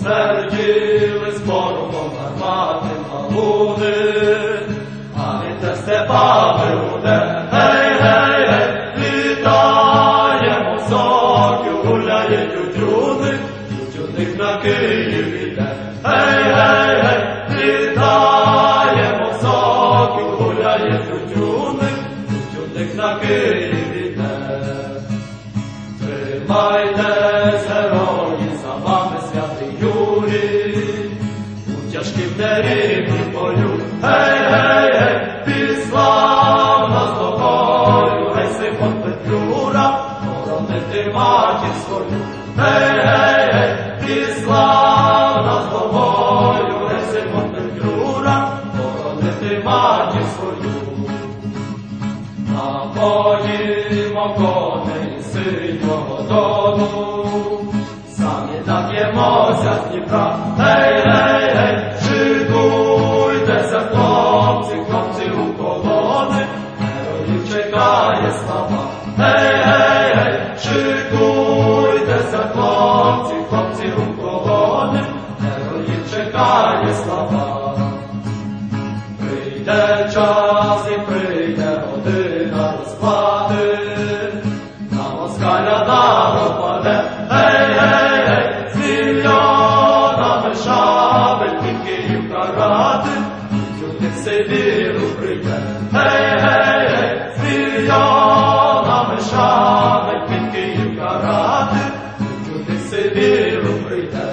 Ходили з порохом гарматним галуни, а вітер степами гуде, гей, гей, гей, літаємо сокіл, гуляє тютюник, тютюник на Київ іде, гей, гей, гей, літаємо сокіл, гуляє тютюник, тютюник на Київ іде. Тримайтесь, герої, у тяжкім нерівнім бою, гей, гей, гей, післав нас до бою, гей, Симон Петлюра, боронити матір свою, гей, гей, гей, післав нас до бою, гей, Симон Петлюра, боронити матір свою. Напоїмо коней синього дону, самі нап'ємося з Дніпра. Гей, гей, героїв чекає слава. Гей, гей, гей, шикуйтеся, хлопці, хлопці у колони, героїв чекає слава. Прийде час і прийде година розплати, на москаля народ паде, гей, гей, гей, з мільйонами під Київ карати, чути Сибіру прийде, гей, гей, Deus,